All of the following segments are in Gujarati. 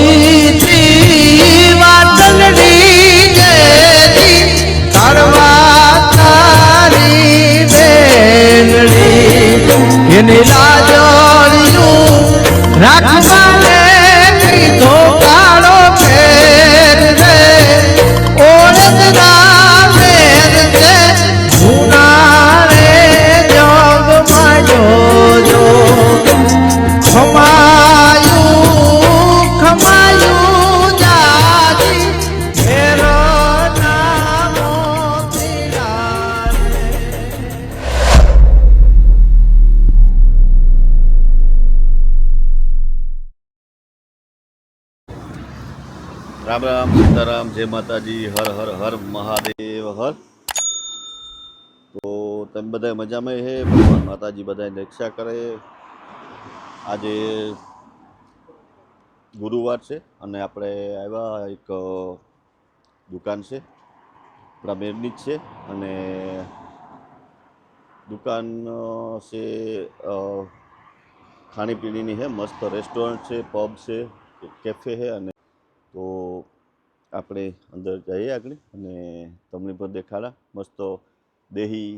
જ્યોતિથી વાદળની દેવી કાળવા તારી બેનડી એની જય માતાજી, હર હર હર મહાદેવ, હર. તો તમે બધા મજામાં હે? ભગવાન માતાજી બધાની રક્ષા કરે. આજે ગુરુવાર છે અને આપણે આવ્યા એક દુકાન છે. આપણા મેરની જ છે અને દુકાન છે ખાણીપીણીની છે મસ્ત રેસ્ટોરન્ટ છે પબ છે કેફે છે અને આપણે અંદર જઈએ આગળ અને તમને પણ દેખાડા. મસ્ત દેહી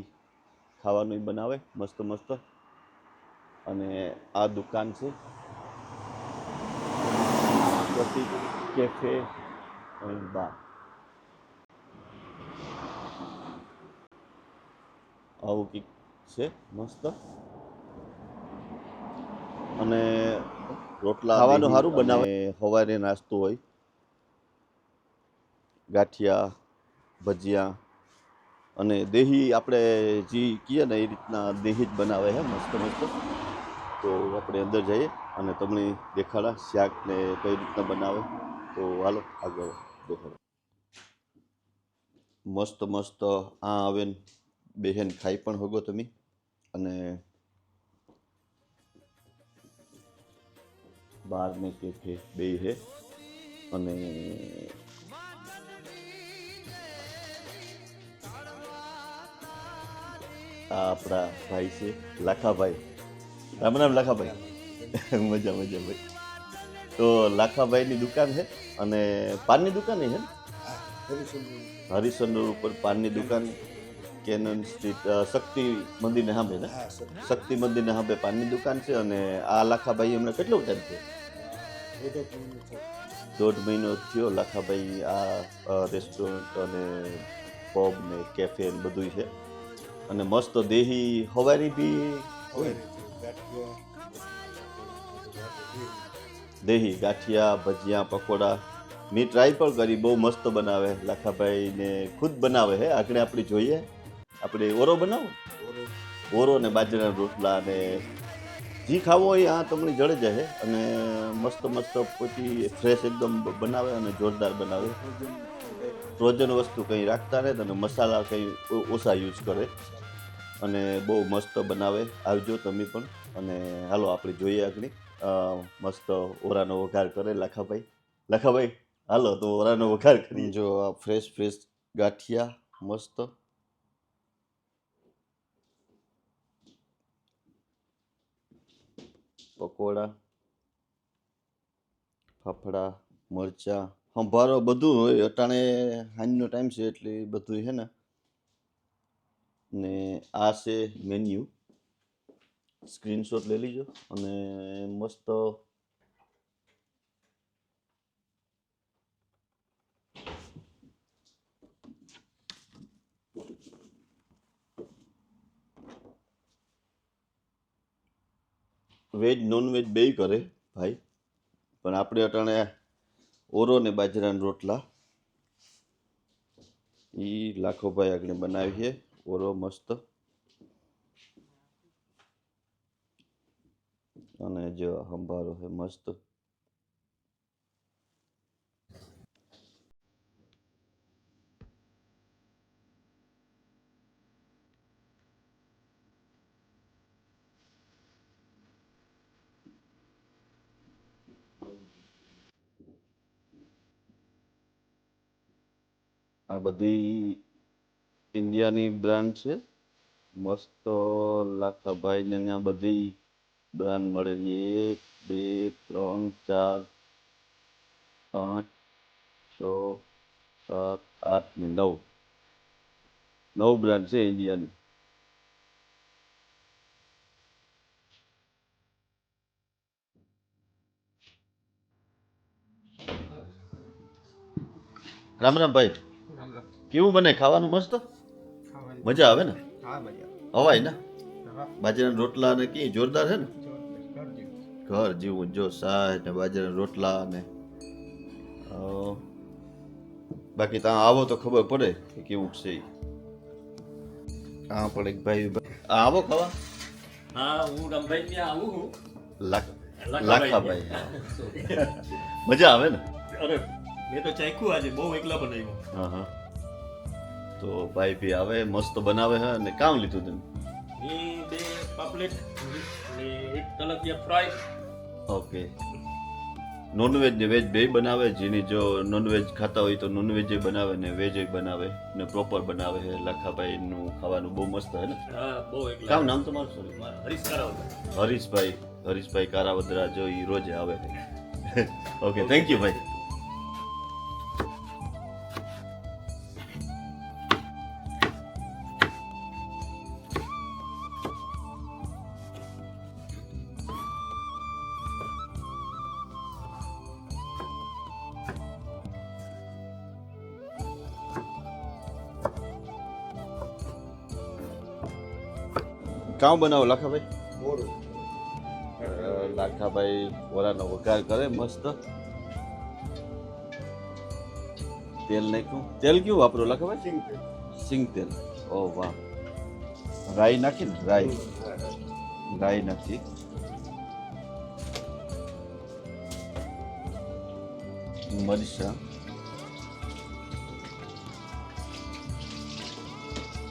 ખાવાનું બનાવે મસ્ત મસ્ત. અને આ દુકાન છે. Pratik cafe and bar. આવું કંઈક છે મસ્ત. અને રોટલા ખાવાનું સારું બનાવે. સવારે નાસ્તો હોય. ગાંઠિયા, ભજીયા અને દેહી આપણે જે કહીએ ને એ રીતના દેહી જ બનાવે છે મસ્ત મસ્ત. તો આપણે અંદર જઈએ અને તમને દેખાડા શાક ને કઈ રીતના બનાવે. તો હાલો આગળ દેખાડો. મસ્ત મસ્ત આ આવે ને બેહેન ખાઈ પણ હોગો તમે. અને બાર ને કેફે બે છે અને આ આપણા ભાઈ છે લાખાભાઈ. રામ રામ લાખાભાઈ. મજા મજા ભાઈ. તો લાખાભાઈની દુકાન છે અને પાનની દુકાન છે ને? હરિશ્ચંદ્ર ઉપર પાનની દુકાન કેનન સ્ટ્રીટ શક્તિ મંદિરને સાંભે ને? શક્તિ. મંદિરને સામે પાનની દુકાન છે અને આ લાખાભાઈ એમને કેટલો ટાઈમ છે? દોઢ મહિનો થયો લાખાભાઈ આ રેસ્ટોરન્ટ અને પબ ને કેફે ને બધું છે. અને મસ્ત દેહી હવારી બી દેહી ગાંઠિયા, ભજીયા, પકોડા. મેં ટ્રાય પણ કરી, બહુ મસ્ત બનાવે. લાખાભાઈ ને ખુદ બનાવે હે. આગળ આપણે જોઈએ. આપણે ઓરો બનાવો? ઓરો ને બાજરાના રોટલા ને જી ખાવો હોય આ તમને જડે જાય અને મસ્ત મસ્ત પછી ફ્રેશ એકદમ બનાવે અને જોરદાર બનાવે. ફ્રોઝન વસ્તુ કંઈ રાખતા રહે અને મસાલા કંઈ ઓછા યુઝ કરે. અને બહુ મસ્ત બનાવે. આવજો તમે પણ. અને હાલો, આપણે જોઈએ આગળ. મસ્ત ઓરાનો વઘાર કરે લાખાભાઈ. લાખાભાઈ, હાલો, તો ઓરાનો વઘાર કરી જો, આ ફ્રેશ ફ્રેશ ગાંઠિયા, મસ્ત. પકોડા, ફાફડા, મરચા સંભારો બધું હોય, અટાણે સાંજનો ટાઈમ છે એટલે બધું છે ને. ને આ છે મેન્યુ સ્ક્રીનશોટ લઈ લીજો અને મસ્ત વેજ નોન વેજ બેય કરે ભાઈ. પણ આપણે અટાણે ઓરો ને બાજરાના રોટલા. એ લાખોભાઈ આગળ બનાવીએ ઓરો મસ્ત. અને જો સંભારો છે મસ્ત. આ બધી ઇન્ડિયાની બ્રાન્ડ છે. મસ્ત લાખાભાઈ ને ત્યાં બધી બ્રાન્ડ મળેલી એક, બે, ત્રણ, ચાર, પાંચ, છ, સાત, આઠ ને નવ. નવ બ્રાન્ડ છે ઇન્ડિયાની રામ રામ ભાઈ. કેવું બને? ખાવાનું મસ્ત? મજા આવે ને? હવાય ને? બાજરાના રોટલા ને કઈ જોરદાર છે ને? ઘર જેવું. જો સાહેબ ને બાજરાના રોટલા ને બાકી ત્યાં આવો તો ખબર પડે કે કેવું છે હા પણ એક ભાઈ આવો ખાવા. હા હું રમભાઈ ત્યાં આવું છું. લાખ લાખાભાઈ. લાખાભાઈ મજા આવે ને? અરે મેં તો ચાખ્યું આજે બહુ એકલા બનાવ્યું. હા હા. તો ભાઈ ભી આવે મસ્ત બનાવે છે અને કામ લીધું તમે. એ બે પાપલેટ ને એક તલકિયા ફ્રાય. ઓકે. નોનવેજ ને વેજ બે બનાવે જેની જો નોનવેજ ખાતા હોય તો નોનવેજ બનાવે ને વેજ બનાવે ને પ્રોપર બનાવે છે લાખાભાઈ નું ખાવાનું બહુ મસ્ત હે ને? બહુ કામ નામ તમારું સોરી હરીશ કરાવતા હરીશભાઈ હરીશભાઈ કારાવદરા જો એ રોજે આવે ઓકે થેન્ક યુ ભાઈ. કામ બનાવો લાખાભાઈ? લાખાભાઈ વરાનો વઘાર કરે મસ્ત. તેલ નાખ્યું. તેલ કેવું વાપરો લાખાભાઈ? સિંગ તેલ. ઓ વાહ. રાઈ નાખી ને? રાઈ. રાઈ નાખી. મરચા.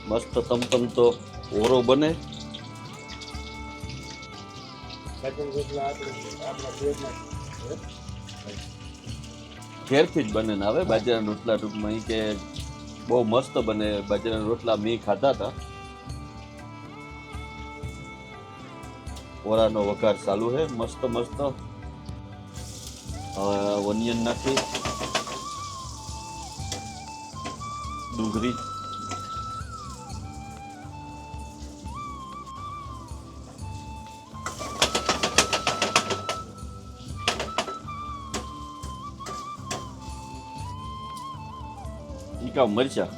મસ્ત તમતમ તો ઓરો બને. ઘેરથી જ બને ને આવે બાજરાના રોટલા ટૂંકમાં કે બહુ મસ્ત બને બાજરાના રોટલા મેં ખાધા હતા. ઓરાનો વઘાર ચાલુ છે, મસ્ત મસ્ત. ઓનિયન નાખી. ડુંગળી. ઈ મરચા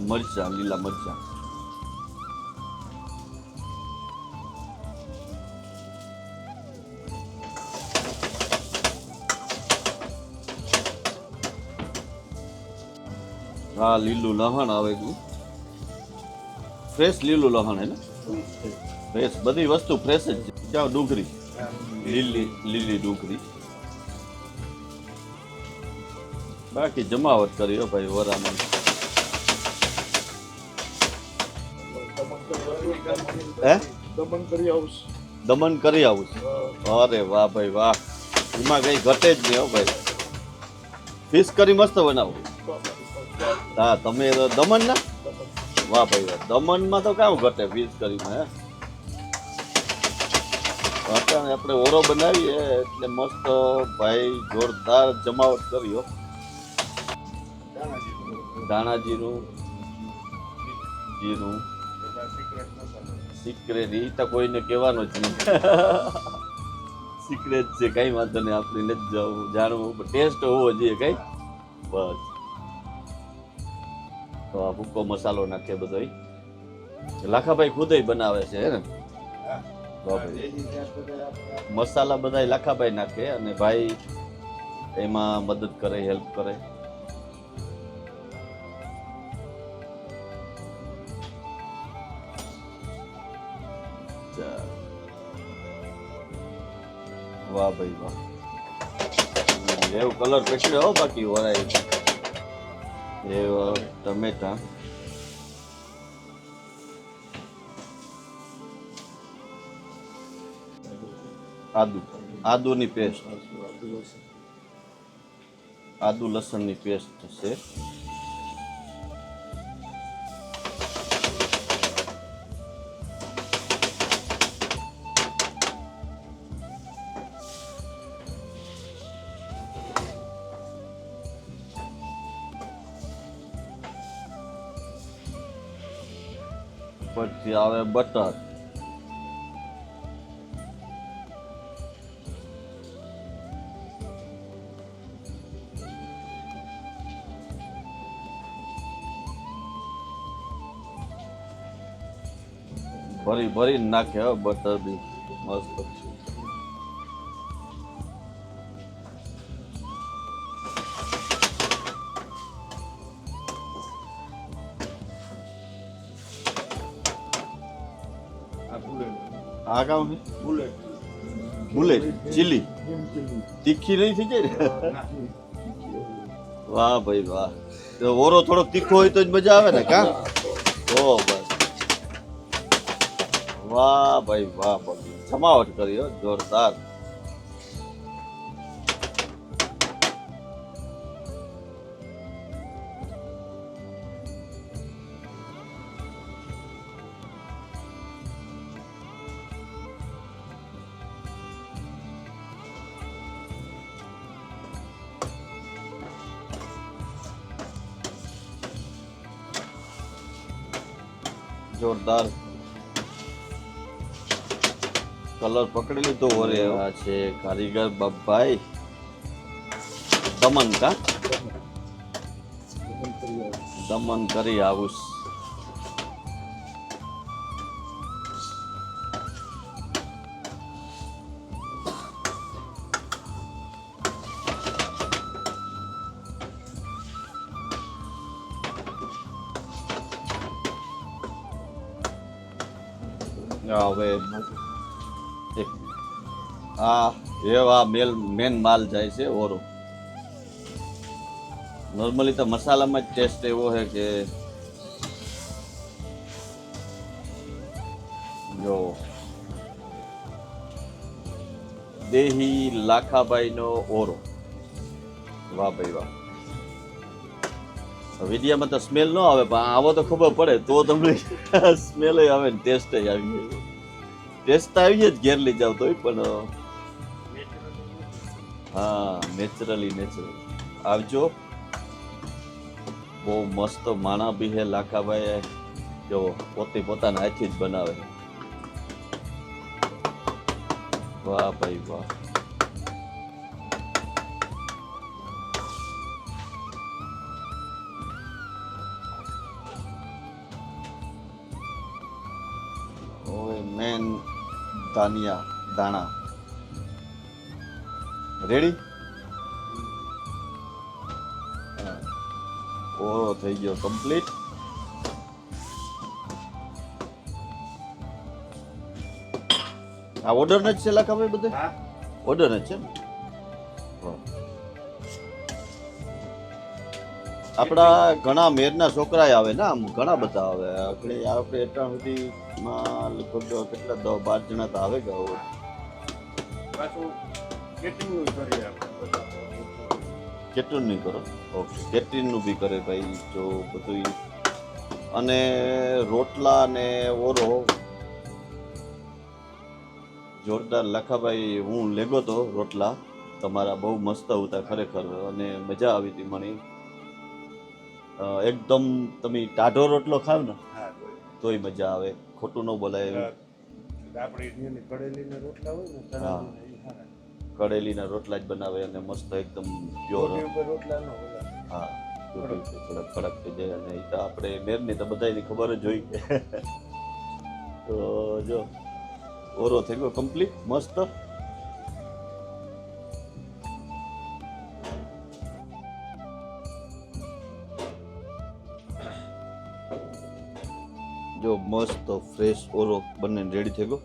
મરચા લીલા મરચા હા લીલું લહણ આવે છે ફ્રેશ લીલું લહણ હે ને ફ્રેશ બધી વસ્તુ ફ્રેશ જ છે ક્યાં ડુંગળી લીલી લીલી ડુંગળી બાકી જમાવટ કરી હો ભાઈ વરામાં. હે? દમણ કરી આવું દમન કરી આવું છું? અરે વાહ ભાઈ વાહ. એમાં કઈ ઘટે જ નહીં હો ભાઈ. ફિશ કરી મસ્ત બનાવો. હા તમે દમન ના? વાહ ભાઈ વાહ. દમણમાં તો કામ ઘટે ફિશ કરીમાં હે? આપણે ઓરો બનાવીએ એટલે મસ્ત ભાઈ જોરદાર જમાવટ કરી હો. ધાણા જીરું જીરું સિક્રેટ એ તો કોઈને કહેવાનું જ નહીં સિક્રેટ છે, કઈ વાંધો નહીં, આપણે નથી જવું, જાણવું ટેસ્ટ હોવો જોઈએ કઈ. બસ. તો આ ભૂકો મસાલો નાખે બધો લાખાભાઈ ખુદ બનાવે છે, હે ને? મસાલા બધા લાખાભાઈ નાખે અને ભાઈ એમાં મદદ કરે, હેલ્પ કરે. વાહ ભાઈ વાહ. એવું કલર પછી હો બાકી વરાય. એવું ટમેટા આદુ, આદુની પેસ્ટ આદુ લસણની પેસ્ટ છે પછી આવે બટર. ભરી ભરી નાખે બટર બી. મસ્ત. આ કામ છે બુલેટ. બુલેટ? ચીલી? તીખી નહીં થઈ જાય ને? વાહ ભાઈ વાહ. તો ઓરો થોડો તીખો હોય તો જ મજા આવે ને કા? ઓ બસ. વાહ ભાઈ વાહ જમાવટ કરી હો જોરદાર. જોરદાર કલર પકડી લીધો ઓરે આ છે કારીગર બાપભાઈ દમન કા દમન કરી આવું હવે આ, એવા મેલ મેન માલ જાય છે, ઓરો. નોર્મલી તો મસાલામાં જ ટેસ્ટ એવો છે કે જો. દેહી લાખાભાઈનો ઓરો. વાહ ભાઈ વાહ. વિડીયામાં તો સ્મેલ ન આવે, પણ આવો તો ખબર પડે. તો તમને સ્મેલ આવે ને ટેસ્ટ આવી જાય. ટેસ્ટ તો આવી જ ઘેર લઈ જાવ તોય, પણ હા નેચરલી નેચરલ આવજો. બહુ મસ્ત માણા બી હે લાખાભાઈ જો, પોતે પોતાના હાથથી જ બનાવે. વાહ ભાઈ વાહ. મેન દાનિયા દાણા. રેડી ઓરો થઈ ગયો કમ્પ્લીટ આ ઓર્ડર જ છે લખાવે બધે? ઓર્ડર જ છે આપણા ઘણા મેરના છોકરાય આવે ને આમ ઘણા બધા આવે. આપણે આપણે એટલા સુધીમાં લગભગ કેટલા દસ બાર જણા તો આવે ગયા હોય કેટલું નહીં કરો? ઓકે કેટરીનનું બી કરે ભાઈ જો બધું અને રોટલા ને ઓરો. જોરદાર લખાભાઈ હું લેગો તો રોટલા. તમારા બહુ મસ્ત હતા ખરેખર અને મજા આવી હતી મને એકદમ તમે ટાઢો રોટલો ખાવ ને તોય મજા આવે. ખોટું ન બોલાય આપણે એની કડેલીના રોટલા હોય ને હા. તળેલીના ઈ સારા. કડેલીના રોટલા જ બનાવે અને મસ્ત એકદમ પ્યોર રોટલા ન હા થોડા કડક. થઈ જાય અને એ તો આપણે મેરની તો બધાની ખબર જ હોય. તો જો ઓરો થઈ ગયો કમ્પ્લીટ મસ્ત. મસ્ત ફ્રેશ ઓરો બંને રેડી થઈ ગયો.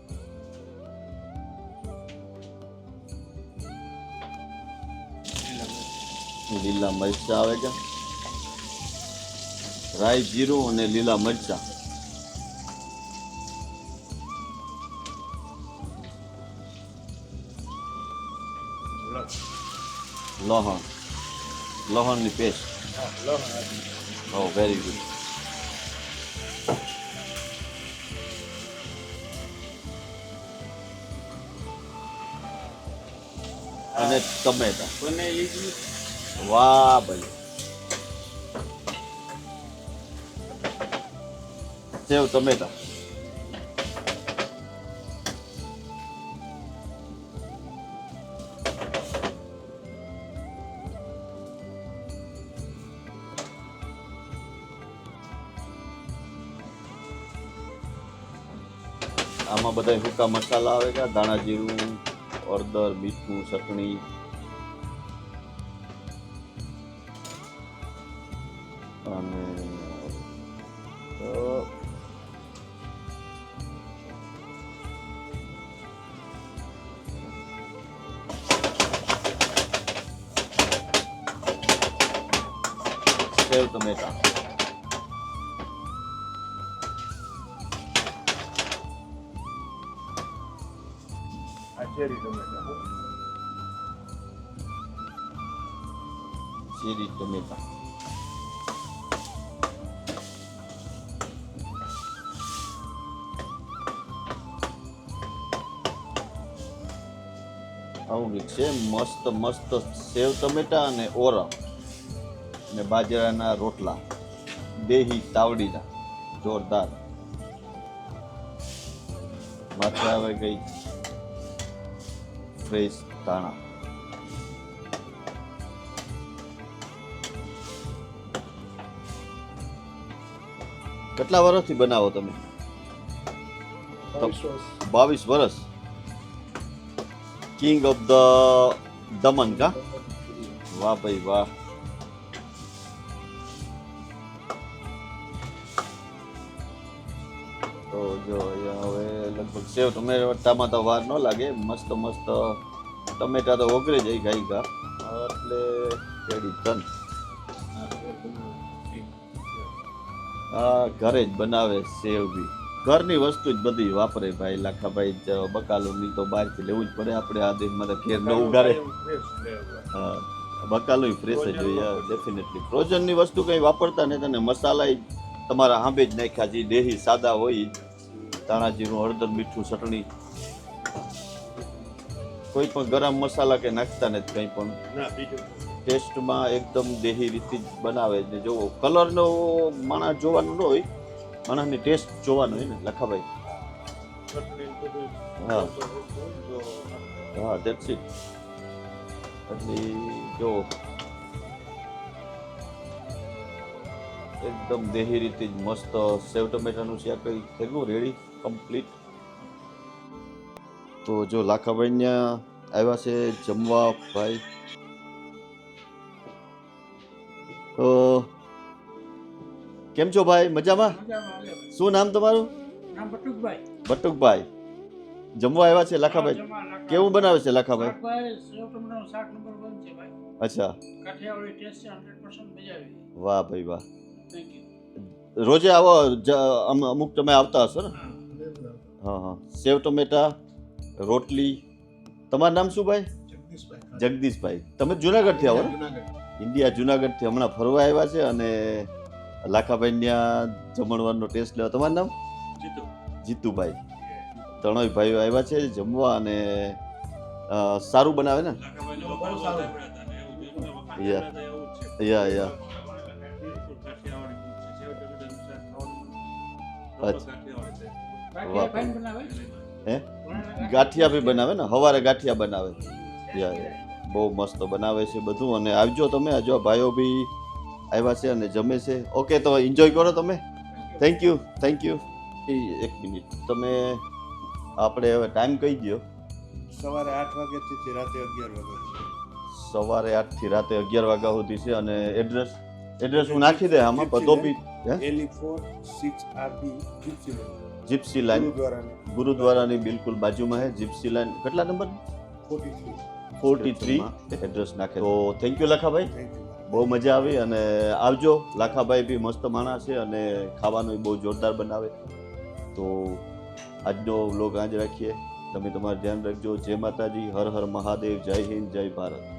લીલા મરચા આવે છે. રાઈ જીરું અને લીલા મરચા. લહણ. લહણની પેસ્ટ. ઓ વેરી ગુડ અને ટમેટા વાહ ભાઈ સેવ ટમેટા આમાં બધા સૂકા મસાલા આવે છે દાણા જીરું હળદર મીઠું ચટણી ચીરી ટમેટા આવું છે મસ્ત મસ્ત સેવ ટમેટા અને ઓરા અને બાજરાના રોટલા. દેહી તાવડીના. જોરદાર. માથે આવે ગઈ ફ્રેશ કેટલા વર્ષથી બનાવો તમે? બાવીસ વર્ષ. કિંગ ઓફ ધ દમન કા? વાહ ભાઈ વાહ. તો જો હવે લગભગ સેવ ટમેટામાં તો વાર ન લાગે. મસ્ત મસ્ત ટમેટા તો ઓગળી જાય ગાઈ કા. એટલે રેડી ડન ઘરે જ બનાવે સેવ બી ઘરની વસ્તુ જ બધી વાપરે ભાઈ લાખાભાઈ બકાલું ની તો બહારથી લેવું જ પડે. આપણે આ દિન તો ઘેર ન Fresh હા બકાલું ફ્રેશ જ જોઈએ ડેફિનેટલી ફ્રોઝનની વસ્તુ કંઈ વાપરતા નહીં અને મસાલા તમારા આંબે જ નાખ્યા જે દેહી સાદા હોય જ. હળદર મીઠું ચટણી. કોઈ પણ ગરમ મસાલા કે નાખતા નથી કંઈ પણ. ના બીજું ટેસ્ટમાં એકદમ દેહી રીતે જ બનાવે છે. જોવો કલરનો માણસ જોવાનું ન હોય, માણસની ટેસ્ટ જોવાનો હોય ને, લખાભાઈ. ને હા. હા દેટ્સ ઇટ એટલે જો એકદમ દેહી રીતે જ મસ્ત સેવ ટમેટાનું શાક કઈ થઈ ગયું રેડી કમ્પ્લીટ તો જો લાખાભાઈ આવ્યા છે જમવા, ભાઈ. તો કેમ છો ભાઈ? મજામાં? શું નામ તમારું? નામ બટુકભાઈ. બટુકભાઈ. જમવા આવ્યા છે લાખાભાઈ? કેવું બનાવે છે લાખાભાઈ? શાકભાઈ સેવ ટમેટાનું શાક નંબર વન છે ભાઈ. અચ્છા. કાઠિયાવાડી ટેસ્ટ છે હંડ્રેડ પર્સન્ટ મજા આવી. વાહ ભાઈ વાહ. થેન્ક યુ રોજે આવો જ- અમ- અમુક તમે આવતા હશો ને? હા. હા સેવ ટમેટા રોટલી. તમારું નામ શું ભાઈ? જગદીશભાઈ જગદીશભાઈ. તમે જુનાગઢથી આવો ને? જુનાગઢ. ઇન્ડિયા જુનાગઢથી હમણાં ફરવા આવ્યા છે અને લાખાભાઈ ત્યાં જમણવારનો ટેસ્ટ લેવા. તમારું નામ? જીતુ. જીતુભાઈ. ત્રણેય ભાઈઓ આવ્યા છે જમવા અને સારું બનાવે ને. યા. યા ગાંઠિયા બી બનાવે ને? સવારે ગાંઠિયા બનાવે. યા યા. બહુ મસ્ત બનાવે છે બધું. અને આવજો તમે આજો ભાઈઓ બી આવ્યા છે અને જમે છે. ઓકે તો એન્જોય કરો તમે. થેન્ક યુ થેન્ક યુ એક મિનિટ તમે આપણે હવે ટાઈમ કહી દો સવારે આઠ વાગ્યાથી રાતે અગિયાર વાગ્યા સવારે આઠથી રાતે અગિયાર વાગ્યા સુધી છે. અને એડ્રેસ એડ્રેસ હું નાખી દે આમાં બધો બી હે? એલી four six R B Gypsy Gypsy Line ગુરુદ્વારાની. ગુરુદ્વારાની બિલકુલ બાજુમાં છે જીપ્સી લાઈન કેટલા number forty three forty three address નાખે તો થેન્ક યુ લખાભાઈ. બહુ મજા આવી અને આવજો. લાખાભાઈ બી મસ્ત માણસ છે અને ખાવાનું બહુ જોરદાર બનાવે. તો આજનો વ્લોગ આજ રાખીએ. તમે તમારું ધ્યાન રાખજો. જય માતાજી. હર હર મહાદેવ. જય હિન્દ જય ભારત.